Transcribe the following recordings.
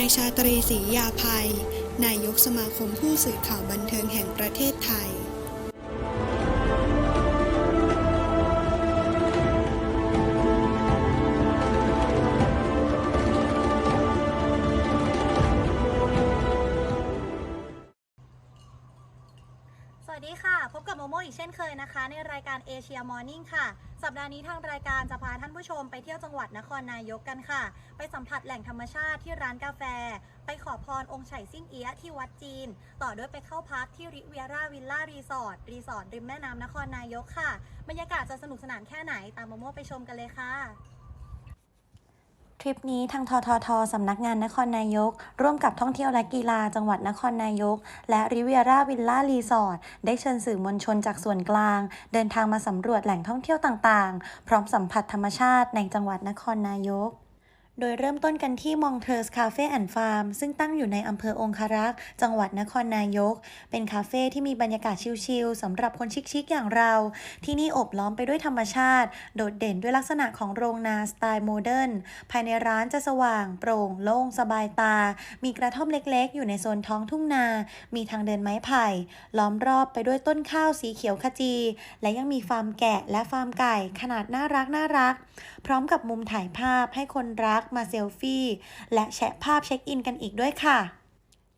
ายชาตรีศรียาภัย นายกสมาคมผู้สื่อข่าวบันเทิงแห่งประเทศไทย สัปดาห์นี้ทางรายการจะพาท่านผู้ชมไปเที่ยวจังหวัดนครนายกกันค่ะ ไปสัมผัสแหล่งธรรมชาติที่ร้านกาแฟ ไปขอพรองค์ไฉซิ่งเอียะที่วัดจีน ต่อด้วยไปเข้าพักที่ริเวียร่าวิลล่ารีสอร์ทรีสอร์ทริมแม่น้ำนครนายกค่ะ บรรยากาศจะสนุกสนานแค่ไหนตามโมโมไปชมกันเลยค่ะ ทริปนี้ทางทททสำนักงานนครนายก ร่วมกับท่องเที่ยวและกีฬาจังหวัดนครนายก และริเวียร่าวิลล่ารีสอร์ทได้เชิญสื่อมวลชนจากส่วนกลาง เดินทางมาสำรวจแหล่งท่องเที่ยวต่างๆ พร้อมสัมผัสธรรมชาติในจังหวัดนครนายก โดยเริ่มต้นกันที่มองเทอร์สคาเฟ่แอนด์ฟาร์มซึ่งตั้งอยู่ในอำเภอองคารักษ์ จังหวัดนครนายก เป็นคาเฟ่ที่มีบรรยากาศชิลๆสำหรับคนชิคๆอย่างเรา ที่นี่อบล้อมไปด้วยธรรมชาติ โดดเด่นด้วยลักษณะของโรงนาสไตล์โมเดิร์นภายในร้านจะสว่าง โปร่ง โล่ง สบายตา มีกระท่อมเล็กๆ อยู่ในโซนท้องทุ่งนา มีทางเดินไม้ไผ่ ล้อมรอบไปด้วยต้นข้าวสีเขียวขจี และยังมีฟาร์มแกะและฟาร์มไก่ขนาดน่ารักน่ารัก พร้อมกับมุมถ่ายภาพให้คนรักมาเซลฟี่ และแชะภาพเช็คอินกันอีกด้วยค่ะ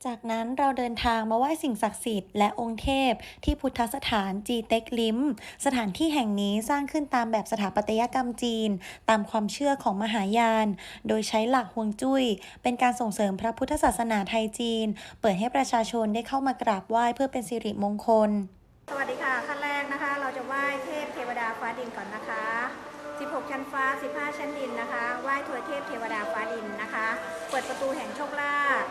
จากนั้นเราเดินทางมาไหว้สิ่งศักดิ์สิทธิ์และองค์เทพ ที่พุทธสถานจีเต็กลิม สถานที่แห่งนี้สร้างขึ้นตามแบบสถาปัตยกรรมจีน ตามความเชื่อของมหายาน โดยใช้หลักฮวงจุ้ย เป็นการส่งเสริมพระพุทธศาสนาไทยจีน เปิดให้ประชาชนได้เข้ามากราบไหว้เพื่อเป็นสิริมงคล สวัสดีค่ะขั้นแรกนะคะ เราจะไหว้เทพเทวดาฟ้าดินก่อนนะคะ ฟ้า 15 ชั้นดินนะคะ ไหว้ถวยเทพเทวดาฟ้าดินนะคะ เปิดประตูแห่งโชคลาภ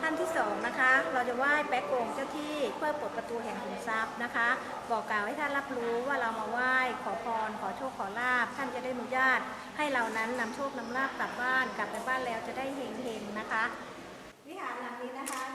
ท่านที่สองนะคะ เราจะไหว้แป๊กโกงเจ้าที่เพื่อเปิดประตูแห่งขุนทรัพย์นะคะ บอกกล่าวให้ท่านรับรู้ว่าเรามาไหว้ขอพร ขอโชคขอลาภท่านจะได้อนุญาต ให้เรานั้นนำโชคนำลาภกลับบ้านกลับไปบ้านแล้วจะได้เฮงๆนะคะ วิหารหลังนี้นะคะ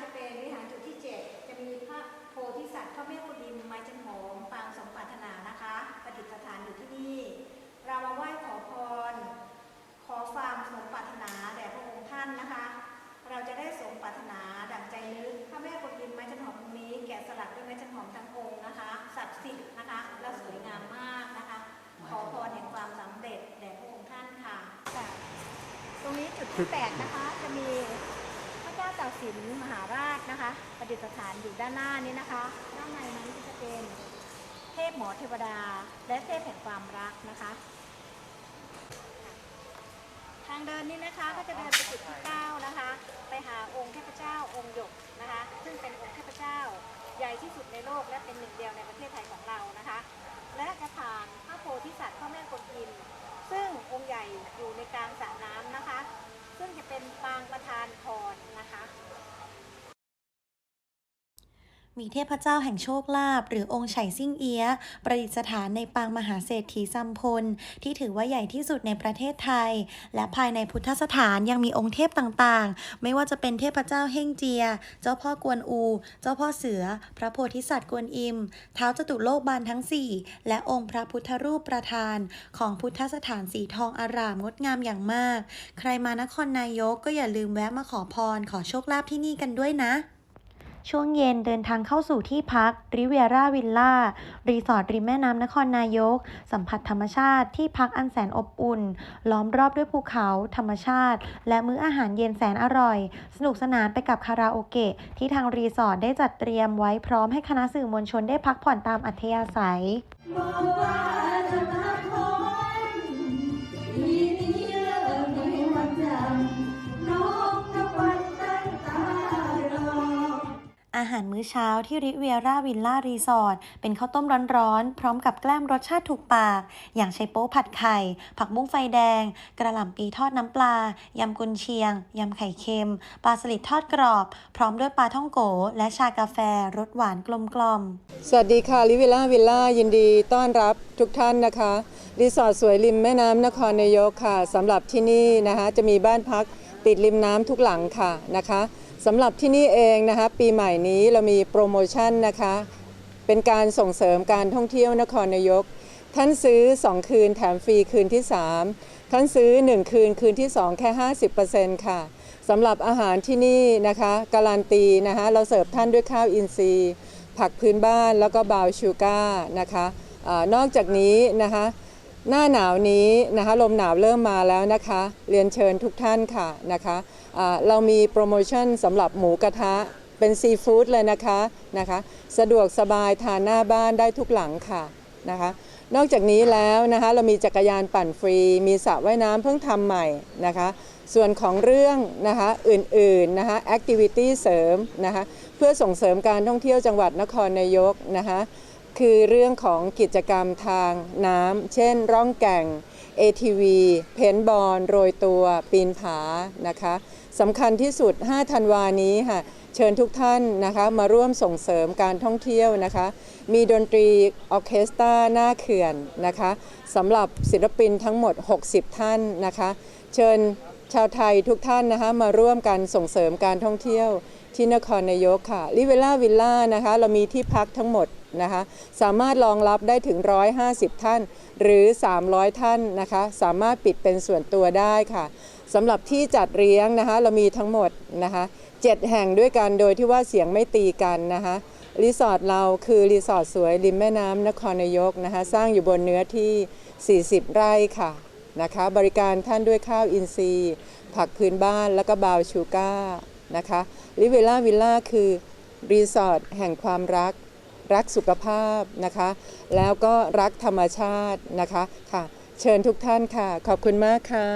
สถานอยู่ด้านหน้านี้นะคะ ด้านในนั้นก็จะเป็นเทพหมอเทวดา และเทพแห่งความรักนะคะ ทางเดินนี้นะคะก็จะเดินไปจุดที่9นะคะ ไปหาองค์เทพเจ้าองค์หยกนะคะ ซึ่งเป็นองค์เทพเจ้าใหญ่ที่สุดในโลกและเป็นหนึ่งเดียวในประเทศไทยของเรานะคะ และจะผ่านพระโพธิสัตว์พ่อแม่กวนอิมซึ่งองค์ใหญ่อยู่ในกลางสระน้ำนะคะ ซึ่งจะเป็นปางประธานพรนะคะ มีเทพเจ้าแห่งโชคลาภหรือองค์ไฉซิ่งเอียะประดิษฐานในปางมหาเศรษฐีซัมพล ที่ถือว่าใหญ่ที่สุดในประเทศไทย และภายในพุทธสถานยังมีองค์เทพต่างๆ ไม่ว่าจะเป็นเทพเจ้าเฮ่งเจีย เจ้าพ่อกวนอู เจ้าพ่อเสือ พระโพธิสัตว์กวนอิม เท้าจตุโลกบาลทั้ง 4 และองค์พระพุทธรูปประธาน ของพุทธสถานสีทองอารามงดงามอย่างมาก ใครมานครนายกก็อย่าลืมแวะมาขอพรขอโชคลาภที่นี่กันด้วยนะ ช่วงเย็นเดินทางเข้าสู่ที่พักริเวียร่าวิลล่า รีสอร์ทริมแม่น้ำนครนายก สัมผัสธรรมชาติที่พักอันแสนอบอุ่น ล้อมรอบด้วยภูเขา ธรรมชาติ และมื้ออาหารเย็นแสนอร่อย สนุกสนานไปกับคาราโอเกะที่ทางรีสอร์ทได้จัดเตรียมไว้พร้อมให้คณะสื่อมวลชนได้พักผ่อนตามอัธยาศัย อาหารมื้อเช้าที่ริเวียร่าวิลล่ารีสอร์ทเป็นข้าวต้มร้อนๆ พร้อมกับแกล้มรสชาติถูกปาก อย่างไชโป๊ผัดไข่ ผักบุ้งไฟแดง กระหล่ำปีทอดน้ำปลา ยำกุนเชียง ยำไข่เค็ม ปลาสลิดทอดกรอบ พร้อมด้วยปลาท่องโก และชากาแฟรสหวานกลมๆสวัสดีค่ะลิเวิล่าวิลล่ายินดีต้อนรับทุกท่านนะคะรีสอร์ทสวยริมแม่น้ำนครนายกค่ะสำหรับที่นี่นะคะจะมีบ้านพัก ติดริมน้ำทุกหลังค่ะนะคะสำหรับที่นี่เองนะคะปีใหม่นี้เรามีโปรโมชั่นนะคะ เป็นการส่งเสริมการท่องเที่ยวนครนายก ท่านซื้อ 2 คืนแถมฟรีคืนที่ 3 ท่านซื้อ 1 คืนคืนที่ 2 แค่ 50%ค่ะสำหรับอาหารที่นี่นะคะการันตีนะคะเราเสิร์ฟท่านด้วยข้าวอินทรีย์ ผักพื้นบ้านแล้วก็บาวชูการ์นะคะอานอกจากนี้นะคะ หน้าหนาวนี้นะคะลมหนาวเริ่มมาแล้วนะคะ เรียนเชิญทุกท่านค่ะนะคะอ่าเรามีโปรโมชั่นสำหรับหมูกระทะเป็นซีฟู้ดเลยนะคะนะคะ สะดวกสบายทานหน้าบ้านได้ทุกหลังค่ะนะคะ นอกจากนี้แล้วนะคะเรามีจักรยานปั่นฟรี มีสระว่ายน้ำเพิ่งทำใหม่นะคะ ส่วนของเรื่องนะคะอื่นๆนะคะแอคทิวิตี้เสริมนะคะเพื่อส่งเสริมการท่องเที่ยวจังหวัดนครนายกนะคะ คือเรื่องของกิจกรรมทางน้ำ เช่น ร่องแก่ง ATV เพนบอลโรยตัวปีนผานะคะสำคัญที่สุด 5 ธันวานี้ค่ะเชิญทุกท่านนะคะมาร่วมส่งเสริมการท่องเที่ยวนะคะ มีดนตรีออเคสตราหน้าเขื่อนนะคะสำหรับศิลปินทั้งหมด 60 ท่านนะคะ เชิญชาวไทยทุกท่านนะคะมาร่วมกันส่งเสริมการท่องเที่ยวที่นครนายกค่ะลิเวล่าวิลล่านะคะเรามีที่พักทั้งหมด นะคะสามารถรองรับได้ถึง 150 ท่าน หรือ 300 ท่านนะคะสามารถปิดเป็นส่วนตัวได้ค่ะสำหรับที่จัดเลี้ยงนะคะเรามีทั้งหมดนะคะเจ็ดแห่งด้วยกันโดยที่ว่าเสียงไม่ตีกันนะคะรีสอร์ทเราคือรีสอร์ทสวยริมแม่น้ำนครนายกนะคะสร้างอยู่บนเนื้อที่ 40 ไร่ค่ะนะคะบริการท่านด้วยข้าวอินทรีย์ ผักพื้นบ้านแล้วก็บาวน์ชูการ์นะคะลิเวล่าวิลล่าคือรีสอร์ทแห่งความรัก รักสุขภาพนะคะ แล้วก็รักธรรมชาตินะคะค่ะ เชิญทุกท่านค่ะ ขอบคุณมากค่ะ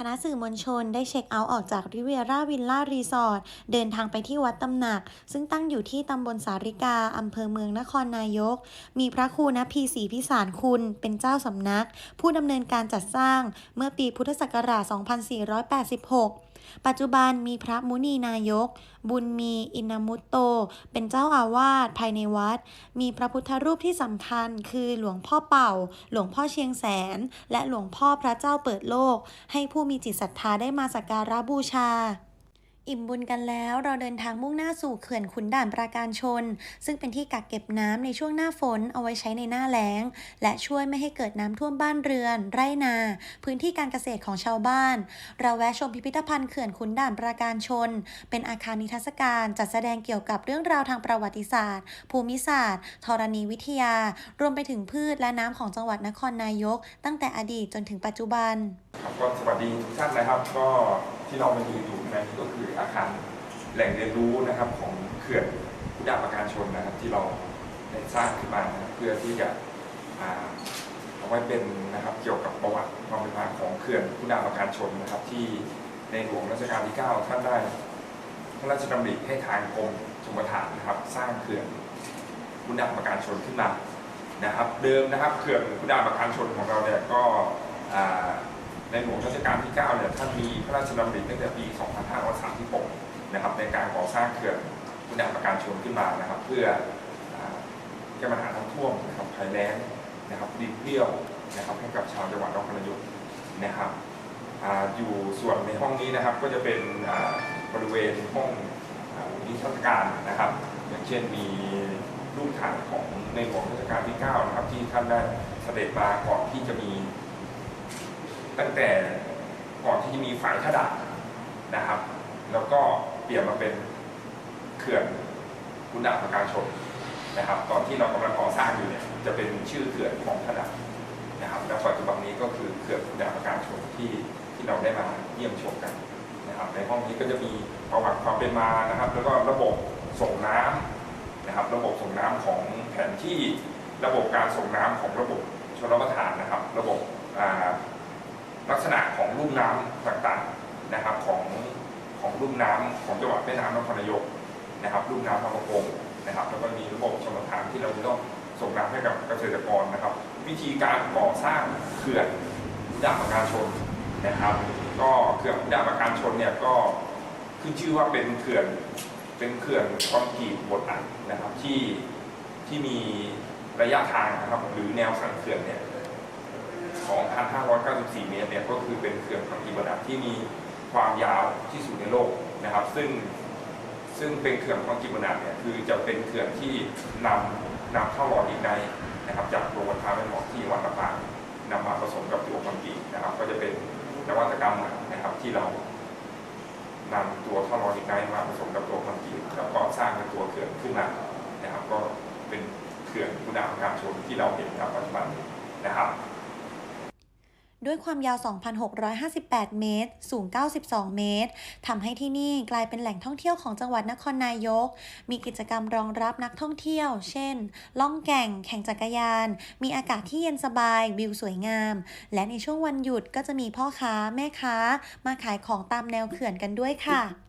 คณะสื่อมวลชนได้เช็คเอาท์ออกจากริเวียร่าวิลล่ารีสอร์ทเดินทางไปที่วัดตำหนัก ซึ่งตั้งอยู่ที่ตำบลสาริกา อำเภอเมืองนครนายก มีพระครูนพีศรีพิสารคุณ เป็นเจ้าสำนัก ผู้ดำเนินการจัดสร้างเมื่อปีพุทธศักราช 2486 ปัจจุบันมีพระมุนีนายก บุญมีอินมุตโต เป็นเจ้าอาวาสภายในวัด มีพระพุทธรูปที่สำคัญ คือหลวงพ่อเป่า หลวงพ่อเชียงแสน และหลวงพ่อพระเจ้าเปิดโลก ให้ผู้มีจิตศรัทธาได้มาสักการะบูชา อิ่มบุญกันแล้วเราเดินทางมุ่งหน้าสู่เขื่อนขุนด่านปราการชน ซึ่งเป็นที่กักเก็บน้ำในช่วงหน้าฝนเอาไว้ใช้ในหน้าแล้ง และช่วยไม่ให้เกิดน้ำท่วมบ้านเรือน ไร่นา พื้นที่การเกษตรของชาวบ้าน เราแวะชมพิพิธภัณฑ์เขื่อนขุนด่านปราการชน เป็นอาคารนิทรรศการจัดแสดงเกี่ยวกับเรื่องราวทางประวัติศาสตร์ ภูมิศาสตร์ธรณีวิทยา รวมไปถึงพืชและน้ำของจังหวัดนครนายก ตั้งแต่อดีตจนถึงปัจจุบัน ก็สวัสดีทุกท่านนะครับ ก็ที่เรามายืนอยู่ในนี้ก็คืออาคารแหล่งเรียนรู้นะครับของเขื่อนพุทธาประการชนนะครับ ที่เราได้สร้างขึ้นมานะเพื่อที่จะเอาไว้เป็นนะครับเกี่ยวกับประวัติความเป็นมาของเขื่อนพุทธาประการชนนะครับ ที่ในหลวงรัชกาลที่ 9 ท่านได้พระราชดำริให้ทางกรมชลประทานนะครับ สร้างเขื่อนพุทธาประการชนขึ้นมานะครับ เดิมนะครับเขื่อนพุทธาประการชนของเราเนี่ยก็อ่า หลวงรัชกาลที่ 9 เนี่ยท่านมีพระราชดำริตั้งแต่ปี 2536 นะครับในการก่อสร้างเขื่อนคุณาประการชนขึ้นมานะครับ เพื่อแก้ปัญหาน้ำท่วมนะครับภัยแล้งนะครับดินเปรี้ยวนะครับให้กับชาวจังหวัดนครนายกนะครับออยู่ส่วนในห้องนี้นะครับก็จะเป็นบริเวณห้องนิทรรศการนะครับ อย่างเช่นมีรูปถ่ายของในหลวงรัชกาลที่ 9 นะครับที่ท่านได้เสด็จมาก่อนที่จะมี ตั้งแต่ก่อนที่จะมีฝายขดาดนะครับ แล้วก็เปลี่ยนมาเป็นเขื่อนคุณดาประการชนนะครับ ตอนที่เรากำลังก่อสร้างอยู่เนี่ยจะเป็นชื่อเขื่อนของขดาดนะครับและปัจจุบันนี้ก็คือเขื่อนคุณดาประการชนที่ที่เราได้มาเยี่ยมชมกันนะครับ ในห้องนี้ก็จะมีประวัติความเป็นมานะครับ แล้วก็ระบบส่งน้ำนะครับ ระบบส่งน้ำของแผนที่ระบบการส่งน้ำของระบบชลประทานนะครับ ระบบอ่า ลักษณะของลุ่มน้ำต่างๆนะครับของของลุ่มน้ำของจังหวัดแม่น้ำนครนายกนะครับลุ่มน้ำบางประกงนะครับแล้วก็มีระบบชลประทานที่เราจะต้องส่งน้ำให้กับเกษตรกรนะครับ วิธีการก่อสร้างเขื่อนดาบประการชนนะครับ ก็เขื่อนดาบประการชนเนี่ยก็ขึ้นชื่อว่าเป็นเขื่อนเป็นเขื่อนคอนกรีตบดอัดนะครับที่ที่มีระยะทางนะครับหรือแนวสันเขื่อนเนี่ย 2,594 เมตรเนี่ยก็คือเป็นเขื่อนคอนกรีตบดอัดที่มีความยาวที่สุดในโลกนะครับ ซึ่งซึ่งเป็นเขื่อนคอนกรีบดอัดเนี่ยคือจะเป็นเขื่อนที่นำนำเข้าหล่อดินในนะครับจากโรงไฟฟ้าแม่หมอกที่วัดลำปางนำมาผสมกับตัวคอนกรีตนะครับ ก็จะเป็นนวัตกรรมใหม่นะครับที่เรานำตัวท่อลอนิกไนท์มาผสมกับตัวคอนกรีตแล้วก็สร้างเป็นตัวเขื่อนขึ้นมานะครับ ก็เป็นเขื่อนคุณาพการชนที่เราเห็นณปัจจุบันนะครับ ด้วยความยาว 2,658 เมตร สูง 92 เมตร ทำให้ที่นี่กลายเป็นแหล่งท่องเที่ยวของจังหวัดนครนายก มีกิจกรรมรองรับนักท่องเที่ยว เช่น ล่องแก่ง แข่งจักรยาน มีอากาศที่เย็นสบาย วิวสวยงาม และในช่วงวันหยุดก็จะมีพ่อค้า แม่ค้า มาขายของตามแนวเขื่อนกันด้วยค่ะ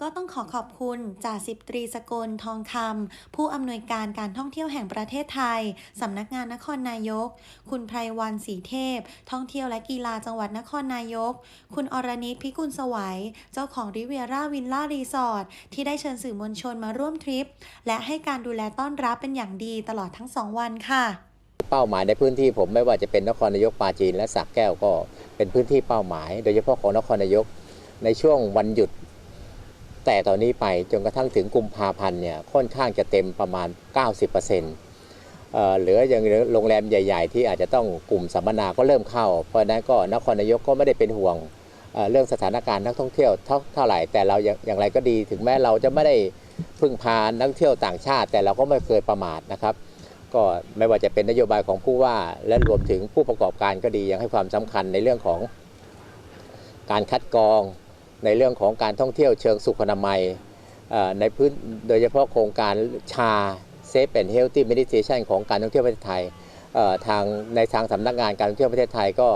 ก็ต้องขอขอบคุณจ่าสิบตรีสกลทองคำผู้อำนวยการการท่องเที่ยวแห่งประเทศไทยสำนักงานนครนายก คุณไพรวันศรีเทพ ท่องเที่ยวและกีฬาจังหวัดนครนายก คุณอรณิตพิกุลสวัย เจ้าของริเวียร่าวินล่ารีสอร์ทที่ได้เชิญสื่อมวลชนมาร่วมทริป และให้การดูแลต้อนรับเป็นอย่างดีตลอดทั้งสองวันค่ะ เป้าหมายในพื้นที่ผมไม่ว่าจะเป็นนครนายกปาจีนและสักแก้วก็เป็นพื้นที่เป้าหมาย โดยเฉพาะของนครนายก ในช่วงวันหยุด แต่ตอนนี้ไปจนกระทั่งถึงกุมภาพันธ์เนี่ยค่อนข้างจะเต็มประมาณ 90%เอเหลืออย่างโรงแรมใหญ่ ๆ ที่อาจจะต้องกลุ่มสัมมนาก็เริ่มเข้า เพราะนั้นก็นครนายกก็ไม่ได้เป็นห่วงเเรื่องสถานการณ์นักท่องเที่ยวเท่าไหร่แต่เราอย่างอย่างไรก็ดี ถึงแม้เราจะไม่ได้พึ่งพานักท่องเที่ยวต่างชาติ แต่เราก็ไม่เคยประมาทนะครับ ก็ไม่ว่าจะเป็นนโยบายของผู้ว่า และรวมถึงผู้ประกอบการก็ดียังให้ความสำคัญในเรื่องของการคัดกรอง ในเรื่องของการท่องเที่ยวเชิงสุขอนามัยในพื้นโดยเฉพาะโครงการชา Safe and Healthy Meditation ของการท่องเที่ยวประเทศไทยทางในทางสำนักงานการท่องเที่ยวประเทศไทยก็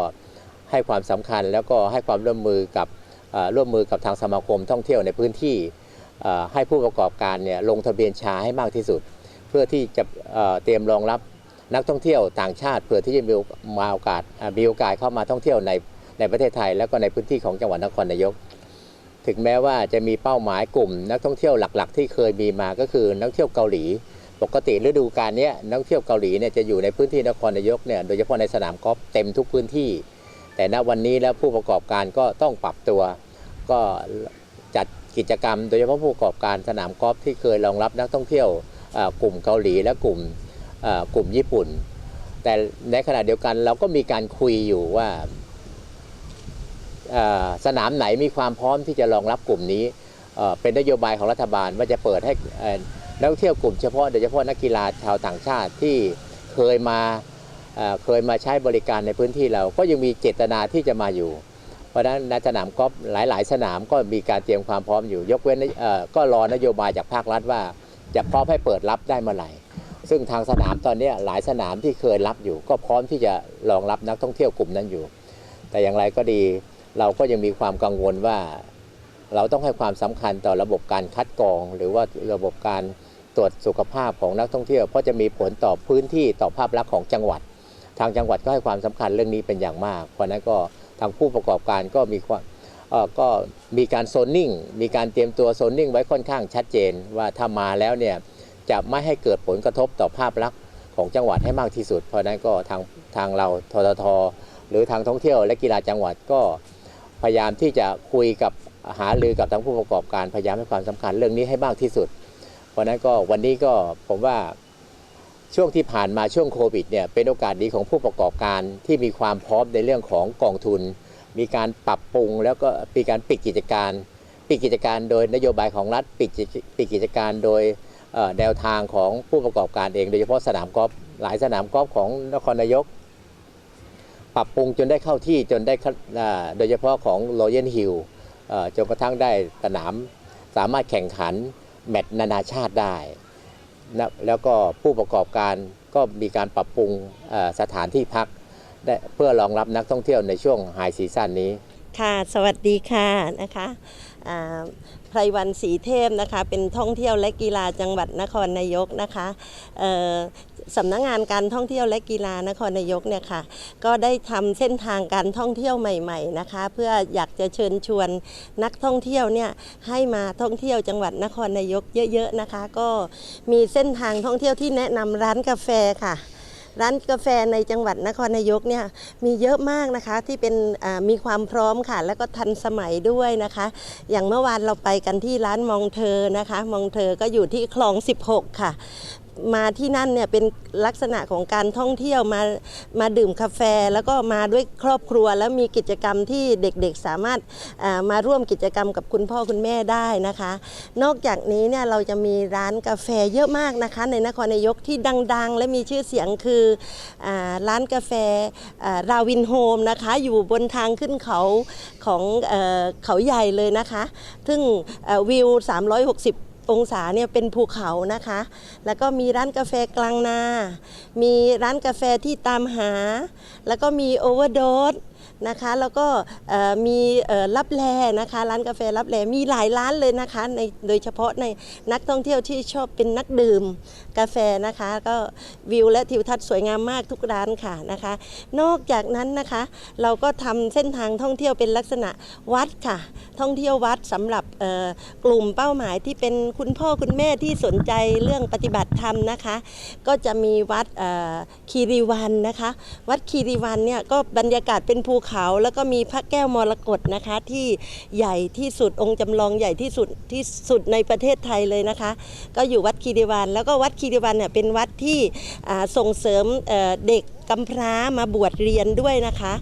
ให้ความสำคัญแล้วก็ให้ความร่วมมือกับร่วมมือกับทางสมาคมท่องเที่ยวในพื้นที่ให้ผู้ประกอบการเนี่ยลงทะเบียนชาให้มากที่สุด เพื่อที่จะเตรียมรองรับนักท่องเที่ยวต่างชาติเพื่อที่จะมีมาโอกาสอ่ามีโอกาสเข้ามาท่องเที่ยวในในประเทศไทย แล้วก็ในพื้นที่ของจังหวัดนครนายก ถึงแม้ว่าจะมีเป้าหมายกลุ่ม นักท่องเที่ยวหลักๆ ที่เคยมีมาก็คือนักเที่ยวเกาหลี ปกติฤดูกาลนี้นักเที่ยวเกาหลีเนี่ยจะอยู่ในพื้นที่นครนายกเนี่ยโดยเฉพาะในสนามกอล์ฟเต็มทุกพื้นที่ แต่ณวันนี้แล้วผู้ประกอบการก็ต้องปรับตัว ก็จัดกิจกรรม โดยเฉพาะผู้ประกอบการสนามกอล์ฟที่เคยรองรับนักท่องเที่ยวกลุ่มเกาหลีและกลุ่มกลุ่มญี่ปุ่น แต่ในขณะเดียวกันเราก็มีการคุยอยู่ว่า สนามไหนมีความพร้อมที่จะรองรับกลุ่มนี้ เป็นนโยบายของรัฐบาลว่าจะเปิดให้นักเที่ยวกลุ่มเฉพาะโดยเฉพาะนักกีฬาชาวต่างชาติที่เคยมาเคยมาใช้บริการในพื้นที่เราก็ยังมีเจตนาที่จะมาอยู่ เพราะฉะนั้นในสนามกอล์ฟหลาย ๆ สนามก็มีการเตรียมความพร้อมอยู่ ยกเว้นก็รอนโยบายจากภาครัฐว่า จะพร้อมให้เปิดรับได้เมื่อไหร่ซึ่งทางสนามตอนนี้หลายสนามที่เคยรับอยู่ ก็พร้อมที่จะรองรับนักท่องเที่ยวกลุ่มนั้นอยู่ แต่อย่างไรก็ดี เราก็ยังมีความกังวลว่า เราต้องให้ความสำคัญต่อระบบการคัดกรอง หรือว่าระบบการตรวจสุขภาพของนักท่องเที่ยว เพราะจะมีผลต่อพื้นที่ต่อภาพลักษณ์ของจังหวัด ทางจังหวัดก็ให้ความสำคัญเรื่องนี้เป็นอย่างมาก เพราะนั้นก็ทางผู้ประกอบการก็มีความก็มีการโซนนิ่ง มีการเตรียมตัวโซนนิ่งไว้ค่อนข้างชัดเจนว่าถ้ามาแล้วเนี่ยจะไม่ให้เกิดผลกระทบต่อภาพลักษณ์ของจังหวัดให้มากที่สุด เพราะฉะนั้นก็ทางทางเราททท หรือทางท่องเที่ยวและกีฬาจังหวัดก็ พยายามที่จะคุยกับหารือกับทั้งผู้ประกอบการพยายามให้ความสำคัญเรื่องนี้ให้มากที่สุด เพราะนั้นก็วันนี้ก็ผมว่าช่วงที่ผ่านมาช่วงโควิดเนี่ยเป็นโอกาสดีของผู้ประกอบการที่มีความพร้อมในเรื่องของกองทุน มีการปรับปรุงแล้วก็มีการปิดกิจการ ปิดกิจการโดยนโยบายของรัฐปิดกิจปิดกิจการโดยแนวทางของผู้ประกอบการเอง โดยเฉพาะสนามกอล์ฟหลายสนามกอล์ฟของนครนายก ปรับปรุงจนได้เข้าที่จนได้โดยเฉพาะของ Royal Hill เอ่อจนกระทั่งได้สนามสามารถแข่งขันแมตช์นานาชาติได้นะแล้วก็ผู้ประกอบการก็มีการปรับปรุงสถานที่พัก เพื่อรองรับนักท่องเที่ยวในช่วงไฮซีซั่นนี้ ค่ะ สวัสดีค่ะนะคะไพรวันศรีเทพนะคะ เป็นท่องเที่ยวและกีฬาจังหวัดนครนายกนะคะ สำนักงานการท่องเที่ยวและกีฬานครนายกเนี่ยค่ะก็ได้ทำเส้นทางการท่องเที่ยวใหม่ๆนะคะ เพื่ออยากจะเชิญชวนนักท่องเที่ยวเนี่ยให้มาท่องเที่ยวจังหวัดนครนายกเยอะๆนะคะ ก็มีเส้นทางท่องเที่ยวที่แนะนำร้านกาแฟค่ะร้านกาแฟในจังหวัดนครนายกเนี่ยมีเยอะมากนะคะที่เป็นมีความพร้อมค่ะ แล้วก็ทันสมัยด้วยนะคะ อย่างเมื่อวานเราไปกันที่ร้านมองเธอนะคะ มองเธอก็อยู่ที่คลอง 16 ค่ะ มาที่นั่นเนี่ยเป็นลักษณะของการท่องเที่ยวมามาดื่มกาแฟ แล้วก็มาด้วยครอบครัว แล้วมีกิจกรรมที่เด็กๆสามารถมาร่วมกิจกรรมกับคุณพ่อคุณแม่ได้นะคะ นอกจากนี้เนี่ยเราจะมีร้านกาแฟเยอะมากนะคะ ในนครนายกที่ดังๆ และมีชื่อเสียงคืออร้านกาแฟราวินโฮมนะคะ อยู่บนทางขึ้นเขาของเอเขาใหญ่เลยนะคะ ซึ่งเอ่อวิว 360 องศาเนี่ยเป็นภูเขานะคะ แล้วก็มีร้านกาแฟกลางนา มีร้านกาแฟที่ตามหา แล้วก็มีโอเวอร์โดส นะคะ แล้วก็มีรับแลนะคะ ร้านกาแฟรับแลมีหลายร้านเลยนะคะในโดยเฉพาะในนักท่องเที่ยวที่ชอบเป็นนักดื่มกาแฟนะคะ ก็วิวและทิวทัศน์สวยงามมากทุกร้านค่ะนะคะ นอกจากนั้นนะคะ เราก็ทำเส้นทางท่องเที่ยวเป็นลักษณะวัดค่ะ ท่องเที่ยววัดสำหรับกลุ่มเป้าหมายที่เป็นคุณพ่อคุณแม่ที่สนใจเรื่องปฏิบัติธรรมนะคะ ก็จะมีวัดคีรีวันนะคะ วัดคีรีวันเนี่ยก็บรรยากาศเป็นภูเขา แล้วก็มีพระแก้วมรกตนะคะที่ใหญ่ที่สุดองค์จำลองใหญ่ที่สุดที่สุดในประเทศไทยเลยนะคะ ก็อยู่วัดคีรีวันแล้วก็วัดคีรีวันเนี่ยเป็นวัดที่ส่งเสริมเเด็กกำพร้ามาบวชเรียนด้วยนะคะ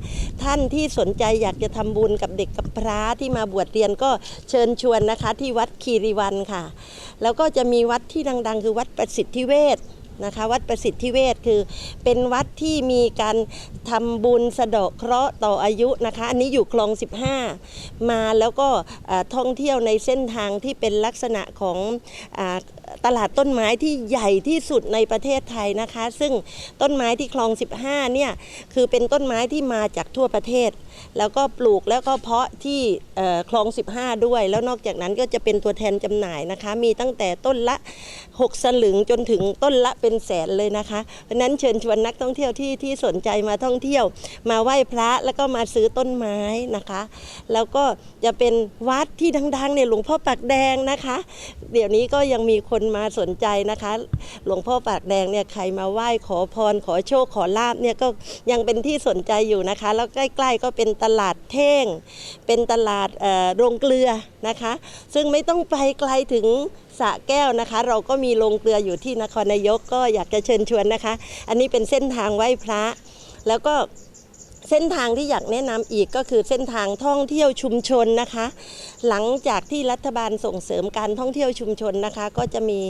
ท่านที่สนใจอยากจะทำบุญกับเด็กกำพร้าที่มาบวชเรียนก็เชิญชวนนะคะที่วัดคีรีวันค่ะ แล้วก็จะมีวัดที่ดัง ๆ คือวัดประสิทธิเวช นะคะวัดประสิทธิเวชคือ เป็นวัดที่มีการทำบุญสะเดาะเคราะห์ต่ออายุนะคะอันนี้อยู่คลอง 15 มาแล้วก็ท่องเที่ยวในเส้นทางที่เป็นลักษณะของอตลาดต้นไม้ที่ใหญ่ที่สุดในประเทศไทยนะคะ ซึ่งต้นไม้ที่คลอง 15เนี่ยคือเป็นต้นไม้ที่มาจากทั่วประเทศ แล้วก็ปลูกแล้วก็เพาะที่เอ่อคลอง 15 ด้วย แล้วนอกจากนั้นก็จะเป็นตัวแทนจำหน่ายนะคะ มีตั้งแต่ต้นละ 6 สลึงจนถึงต้นละเป็นแสนเลยนะคะ เพราะฉะนั้นเชิญชวนนักท่องเที่ยวที่ที่สนใจมาท่องเที่ยว มาไหว้พระแล้วก็มาซื้อต้นไม้นะคะ แล้วก็จะเป็นวัดที่ดังๆเนี่ยหลวงพ่อปากแดงนะคะ เดี๋ยวนี้ก็ยังมีคนมาสนใจนะคะ หลวงพ่อปากแดงเนี่ยใครมาไหว้ขอพรขอโชคขอลาบเนี่ยก็ยังเป็นที่สนใจอยู่นะคะ แล้วใกล้ ๆ ก็เป็นตลาดเท่ง เป็นตลาดโรงเกลือนะคะ ซึ่งไม่ต้องไปไกลถึงสะแก้วนะคะ เราก็มีโรงเกลืออยู่ที่นครนายกก็อยากจะเชิญชวนนะคะ อันนี้เป็นเส้นทางไหว้พระ แล้วก็เส้นทางที่อยากแนะนำอีกก็คือเส้นทางท่องเที่ยวชุมชนนะคะ หลังจากที่รัฐบาลส่งเสริมการท่องเที่ยวชุมชนนะคะ ก็จะมี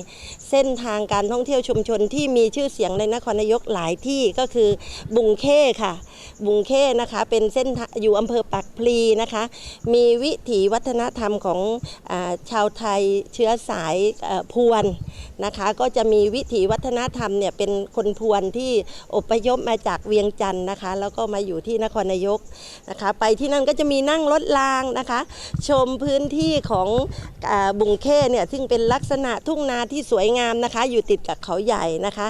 เส้นทางการท่องเที่ยวชุมชนที่มีชื่อเสียงในนครนายกหลายที่ก็คือบุงเข้ค่ะ บุงเข้นะคะ เป็นเส้นอยู่อำเภอปากพลีนะคะ มีวิถีวัฒนธรรมของอชาวไทยเชื้อสายพวน นะคะก็จะมีวิถีวัฒนธรรมเนี่ยเป็นคนพวนที่อพยพมาจากเวียงจันทร์นะคะ แล้วก็มาอยู่ที่นครนายกนะคะ ไปที่นั่นก็จะมีนั่งรถรางนะคะ ชมพื้นที่ของอบุงเข้เนี่ยซึ่งเป็นลักษณะทุ่งนาที่สวยงามนะคะ อยู่ติดกับเขาใหญ่นะคะ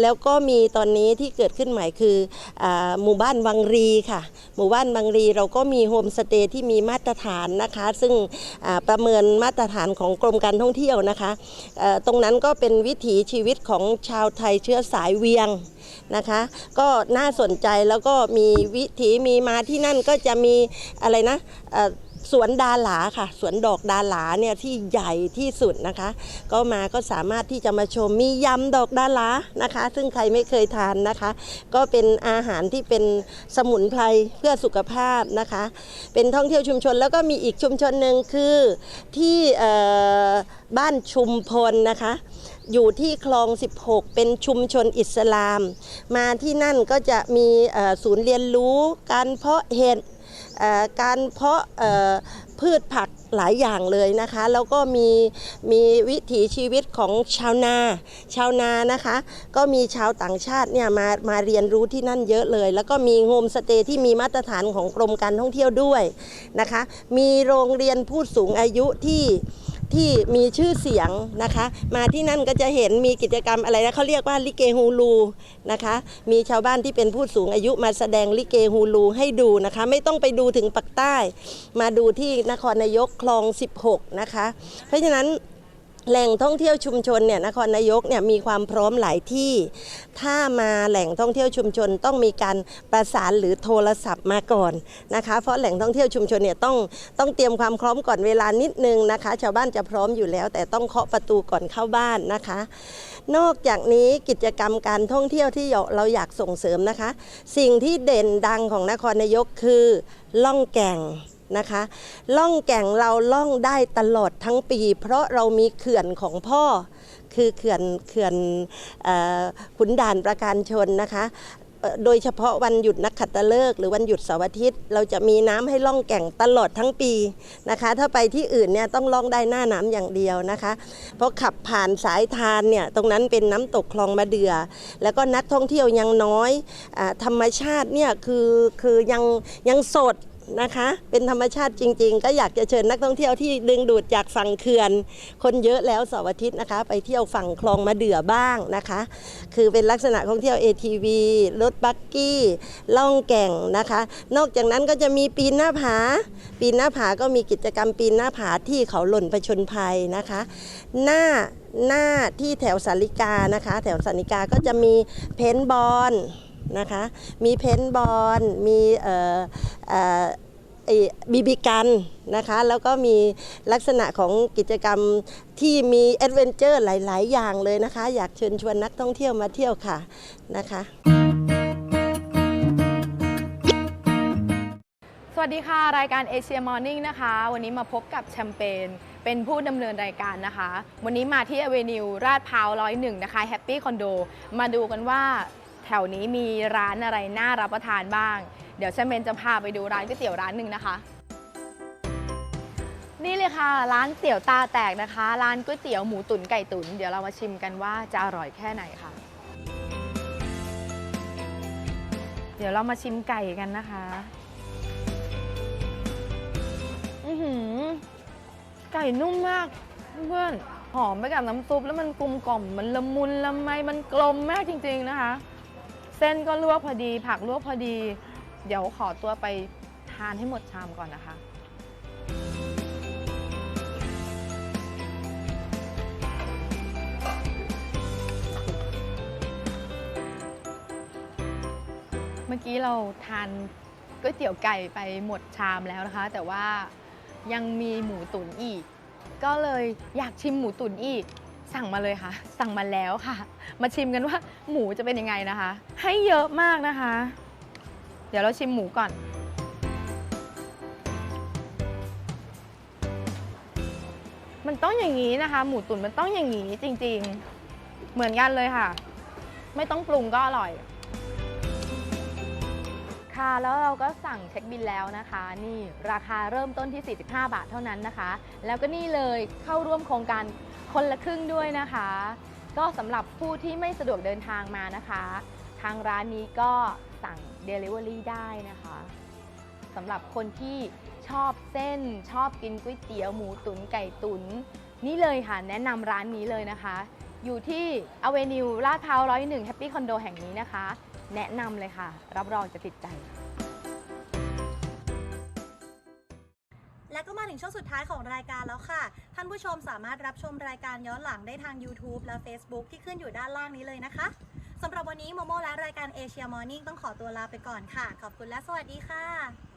แล้วก็มีตอนนี้ที่เกิดขึ้นใหม่คืออหมู่บ้านวังรีค่ะ หมู่บ้านวังรีเราก็มีโฮมสเตย์ที่มีมาตรฐานนะคะ ซึ่งประเมินมาตรฐานของกรมการท่องเที่ยวนะคะตรงนั้นก็เป็นวิถีชีวิตของชาวไทยเชื้อสายเวียงนะคะ ก็น่าสนใจแล้วก็มีวิถีมีมาที่นั่นก็จะมีอะไรนะสวนดาหลาค่ะ สวนดอกดาหลาเนี่ยที่ใหญ่ที่สุดนะคะ ก็มาก็สามารถที่จะมาชมมียำดอกดาหลานะคะ ซึ่งใครไม่เคยทานนะคะ ก็เป็นอาหารที่เป็นสมุนไพรเพื่อสุขภาพนะคะ เป็นท่องเที่ยวชุมชนแล้วก็มีอีกชุมชนหนึ่งคือที่บ้านชุมพลนะคะ อยู่ที่คลอง 16 เป็นชุมชนอิสลาม มาที่นั่นก็จะมีศูนย์เรียนรู้การเพาะเห็ดการเพาะพืชผักหลายอย่างเลยนะคะ แล้วก็มีมีวิถีชีวิตของชาวนา ชาวนานะคะ ก็มีชาวต่างชาติเนี่ยมามาเรียนรู้ที่นั่นเยอะเลย แล้วก็มีโฮมสเตย์ที่มีมาตรฐานของกรมการท่องเที่ยวด้วยนะคะ มีโรงเรียนผู้สูงอายุที่ ที่มีชื่อเสียงนะคะ มาที่นั่นก็จะเห็นมีกิจกรรมอะไรนะเขาเรียกว่าลิเกฮูลูนะคะ มีชาวบ้านที่เป็นผู้สูงอายุมาแสดงลิเกฮูลูให้ดูนะคะ ไม่ต้องไปดูถึงปักใต้ มาดูที่นครนายกคลอง 16 นะคะ เพราะฉะนั้น แหล่งท่องเที่ยวชุมชนเนี่ยนครนายกเนี่ยมีความพร้อมหลายที่ ถ้ามาแหล่งท่องเที่ยวชุมชนต้องมีการประสานหรือโทรศัพท์มาก่อนนะคะ เพราะแหล่งท่องเที่ยวชุมชนเนี่ยต้องต้องเตรียมความพร้อมก่อนเวลานิดนึงนะคะ ชาวบ้านจะพร้อมอยู่แล้ว แต่ต้องเคาะประตูก่อนเข้าบ้านนะคะ นอกจากนี้กิจกรรมการท่องเที่ยวที่เราอยากส่งเสริมนะคะ สิ่งที่เด่นดังของนครนายกคือล่องแก่ง นะคะ ล่องแก่งเราล่องได้ตลอดทั้งปี เพราะเรามีเขื่อนของพ่อ คือเขื่อนเขื่อนขุนด่านประการชนนะคะโดยเฉพาะวันหยุดนักขัตฤกษ์หรือวันหยุดเสาร์อาทิตย์ เราจะมีน้ำให้ล่องแก่งตลอดทั้งปีนะคะ ถ้าไปที่อื่นเนี่ยต้องล่องได้หน้าน้ำอย่างเดียวนะคะ เพราะขับผ่านสายทานเนี่ยตรงนั้นเป็นน้ำตกคลองมะเดือ แล้วก็นักท่องเที่ยวยังน้อยอธรรมชาติเนี่ยคือคือยังยังสด นะคะ เป็นธรรมชาติจริง ๆ ก็อยากจะเชิญนักท่องเที่ยวที่ดึงดูดจากฝั่งเขื่อน คนเยอะแล้วเสาร์อาทิตย์นะคะ ไปเที่ยวฝั่งคลองมะเดื่อบ้างนะคะ คือเป็นลักษณะท่องเที่ยว ATV รถบักกี้ ล่องแก่งนะคะ นอกจากนั้นก็จะมีปีนหน้าผา ปีนหน้าผาก็มีกิจกรรมปีนหน้าผาที่เขาหล่นผชนภัยนะคะ หน้าหน้าที่แถวสาริกานะคะ แถวสาริกาก็จะมีเพนบอล นะคะ มีเพนท์บอลมีบีบีกันนะคะ แล้วก็มีลักษณะของกิจกรรมที่มีแอดเวนเจอร์หลาย ๆ อย่างเลยนะคะ อยากเชิญชวนนักท่องเที่ยวมาเที่ยวค่ะนะคะสวัสดีค่ะ รายการเอเชียมอร์นิ่งนะคะ วันนี้มาพบกับแชมเปญเป็นผู้ดำเนินรายการนะคะ วันนี้มาที่อเวนิวราดพร้าวร้อยหนึ่งนะคะแฮปปี้คอนโดมาดูกันว่า แถวนี้มีร้านอะไรน่ารับประทานบ้าง เดี๋ยวแชมเปญจะพาไปดูร้านก๋วยเตี๋ยวร้านหนึ่งนะคะ นี่เลยค่ะ ร้านเตี๋ยวตาแตกนะคะ ร้านก๋วยเตี๋ยวหมูตุ๋นไก่ตุ๋นเดี๋ยวเรามาชิมกันว่าจะอร่อยแค่ไหนค่ะ เดี๋ยวเรามาชิมไก่กันนะคะ อือหือ ไก่นุ่มมากเพื่อนหอมไปกับน้ำซุปแล้วมันกลมกล่อมมันละมุนละไมมันกลมมากจริง ๆ นะคะ ส้นก็ลวกพอดี ผักลวกพอดี เดี๋ยวขอตัวไปทานให้หมดชามก่อนนะคะ เมื่อกี้เราทานก๋วยเตี๋ยวไก่ไปหมดชามแล้วนะคะ แต่ว่ายังมีหมูตุ๋นอีก ก็เลยอยากชิมหมูตุ๋นอีก สั่งมาเลยค่ะ สั่งมาแล้วค่ะ มาชิมกันว่าหมูจะเป็นยังไงนะคะ ให้เยอะมากนะคะ เดี๋ยวเราชิมหมูก่อน มันต้องอย่างนี้นะคะ หมูตุ๋นมันต้องอย่างนี้จริง ๆ เหมือนกันเลยค่ะ ไม่ต้องปรุงก็อร่อยค่ะแล้วเราก็สั่งเช็คบินแล้วนะคะ นี่ราคาเริ่มต้นที่ 45 บาทเท่านั้นนะคะ แล้วก็นี่เลยเข้าร่วมโครงการ คนละครึ่งด้วยนะคะ ก็สำหรับผู้ที่ไม่สะดวกเดินทางมานะคะ ทางร้านนี้ก็สั่ง Delivery ได้นะคะสำหรับคนที่ชอบเส้นชอบกินก๋วยเตี๋ยวหมูตุ๋นไก่ตุ๋นนี่เลยค่ะ แนะนำร้านนี้เลยนะคะ อยู่ที่อเวนิวลาดพร้าวร้อยหนึ่งแฮปปี้คอนโดแห่งนี้นะคะ แนะนำเลยค่ะ รับรองจะติดใจ และก็มาถึงช่วงสุดท้ายของรายการแล้วค่ะ ท่านผู้ชมสามารถรับชมรายการย้อนหลังได้ทาง YouTube และ Facebook ที่ขึ้นอยู่ด้านล่างนี้เลยนะคะสำหรับวันนี้โมโมและรายการเอเชียมอร์นิ่งต้องขอตัวลาไปก่อนค่ะ ขอบคุณและสวัสดีค่ะ